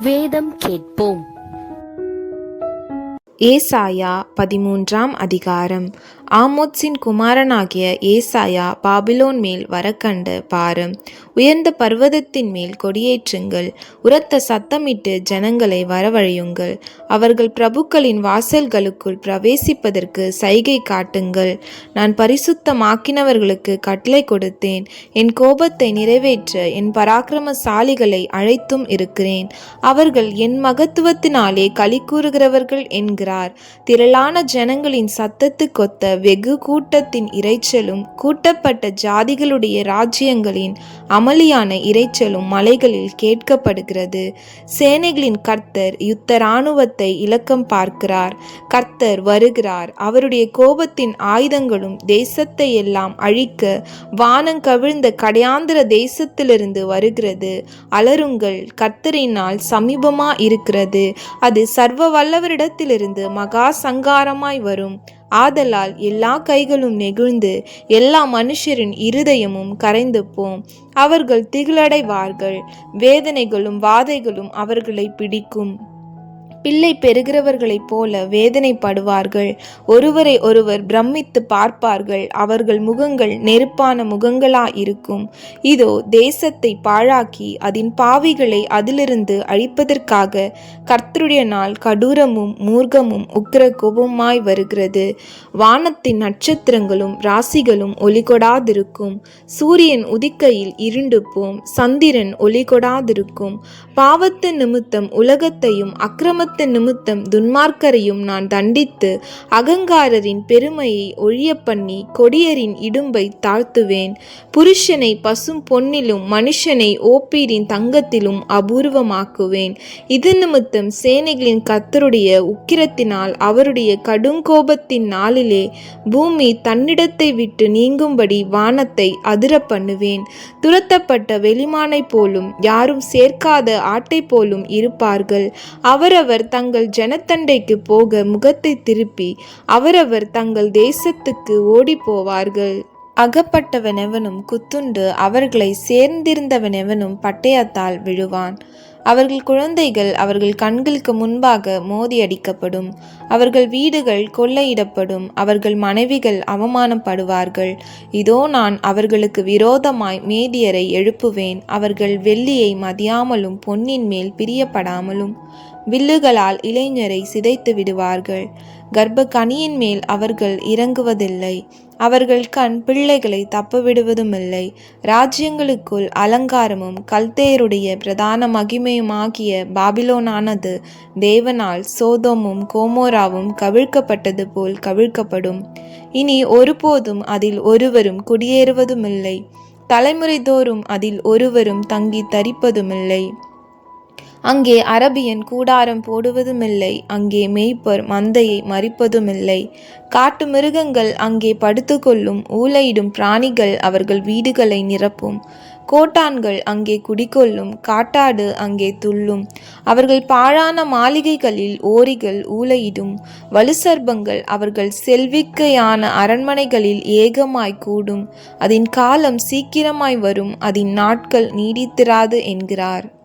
வேதம் கேட்போம். ஏசாயா பதிமூன்றாம் அதிகாரம். ஆமோத்ஸின் குமாரனாகிய ஏசாயா பாபிலோன் மேல் வரக்கண்டு பாரும் உயர்ந்த பர்வதத்தின் மேல் கொடியேற்றுங்கள். உரத்த சத்தமிட்டு ஜனங்களை வரவழையுங்கள். அவர்கள் பிரபுக்களின் வாசல்களுக்குள் பிரவேசிப்பதற்கு சைகை காட்டுங்கள். நான் பரிசுத்தமாக்கினவர்களுக்கு கட்டளை கொடுத்தேன். என் கோபத்தை நிறைவேற்ற என் பராக்கிரமசாலிகளை அழைத்தும் இருக்கிறேன். அவர்கள் என் மகத்துவத்தினாலே களி கூறுகிறவர்கள் என்கிறார். திரளான ஜனங்களின் சத்தத்துக்கொத்த வெகு கூட்டத்தின் இரைச்சலும் கூட்டப்பட்ட ஜாதிகளுடைய ராஜ்யங்களின் அமளியான இரைச்சலும் மலைகளில் கேட்கப்படுகிறது. சேனைகளின் கர்த்தர் யுத்த இராணுவத்தை இலக்கம் பார்க்கிறார். கர்த்தர் வருகிறார். அவருடைய கோபத்தின் ஆயுதங்களும் தேசத்தை எல்லாம் அழிக்க வானம் கவிழ்ந்த கடையாந்திர தேசத்திலிருந்து வருகிறது. அலருங்கள் கர்த்தரினால் சமீபமா இருக்கிறது. அது சர்வ வல்லவரிடத்திலிருந்து மகா சங்காரமாய் வரும். ஆதலால் எல்லா கைகளும் நெகிழ்ந்து எல்லா மனுஷரின் இருதயமும் கரைந்து போம் அவர்கள் திகிலடைவார்கள். வேதனைகளும் வாதைகளும் அவர்களை பிடிக்கும். பிள்ளை பெறுகிறவர்களைப் போல வேதனைப்படுவார்கள். ஒருவரை ஒருவர் பிரமித்து பார்ப்பார்கள். அவர்கள் முகங்கள் நெருப்பான முகங்களா இருக்கும். இதோ தேசத்தை பாழாக்கி அதன் பாவிகளை அதிலிருந்து அழிப்பதற்காக கர்த்தருடைய நாள் கடூரமும் மூர்க்கமும் உக்கிர கோபமாய் வருகிறது. வானத்தின் நட்சத்திரங்களும் ராசிகளும் ஒளிகொடாதிருக்கும். சூரியன் உதிக்கையில் இருண்டு போம் சந்திரன் ஒளிகொடாதிருக்கும். பாவத்து நிமித்தம் உலகத்தையும் பாவத்து நிமித்தம் துன்மார்க்கரையும் நான் தண்டித்து அகங்காரரின் பெருமையை ஒழிய பண்ணி கொடியரின் இடும்பை தாழ்த்துவேன். புருஷனை பசும் பொன்னிலும் மனுஷனை ஓப்பீரின் தங்கத்திலும் அபூர்வமாக்குவேன். இது நிமித்தம் சேனைகளின் கத்தருடைய உக்கிரத்தினால் அவருடைய கடுங்கோபத்தின் நாளிலே பூமி தன்னிடத்தை விட்டு நீங்கும்படி வானத்தை அதிர பண்ணுவேன் துரத்தப்பட்ட வெளிமானை போலும் யாரும் சேர்க்காத ஆட்டை போலும் இருப்பார்கள். அவரவர் தங்கள் ஜனத்தண்டைக்கு போக முகத்தை திருப்பி அவரவர் தங்கள் தேசத்துக்கு ஓடிப்போவார்கள். அகப்பட்டவனெவனும் குத்துண்டு அவர்களை சேர்ந்திருந்தவனெவனும் பட்டயத்தால் விழுவான். அவர்கள் குழந்தைகள் அவர்கள் கண்களுக்கு முன்பாக மோதி அடிக்கப்படும் அவர்கள் வீடுகள் கொள்ளையிடப்படும். அவர்கள் மனைவிகள் அவமானப்படுவார்கள். இதோ நான் அவர்களுக்கு விரோதமாய் மேதியரை எழுப்புவேன். அவர்கள் வெள்ளியை மதியாமலும் பொன்னின் மேல் பிரியப்படாமலும் வில்லுகளால் இளைஞரை சிதைத்து விடுவார்கள். கர்ப்ப கனியின் மேல் அவர்கள் இறங்குவதில்லை. அவர்கள் கண் பிள்ளைகளை தப்பவிடுவதுமில்லை. ராஜ்யங்களுக்குள் அலங்காரமும் கல்தேயருடைய பிரதான மகிமையுமாகிய பாபிலோனானது தேவனால் சோதோமும் கோமோராவும் கவிழ்க்கப்பட்டது போல் கவிழ்க்கப்படும். இனி ஒருபோதும் அதில் ஒருவரும் குடியேறுவதுமில்லை. தலைமுறைதோறும் அதில் ஒருவரும் தங்கி தரிப்பதுமில்லை. அங்கே அரபியன் கூடாரம் போடுவதுமில்லை அங்கே மேய்ப்பர் மந்தையை மறிப்பதுமில்லை. காட்டு மிருகங்கள் அங்கே படுத்துக்கொள்ளும் ஊளையிடும் பிராணிகள் அவர்கள் வீடுகளை நிரப்பும். கோட்டான்கள் அங்கே குடிக்கொள்ளும் காட்டாடு அங்கே துள்ளும். அவர்கள் பாழான மாளிகைகளில் ஓரிகள் ஊளையிடும். வலுசர்பங்கள் அவர்கள் செல்விக்கையான அரண்மனைகளில் ஏகமாய் கூடும். அதன் காலம் சீக்கிரமாய் வரும் அதன் நாட்கள் நீடித்திராது என்கிறார்.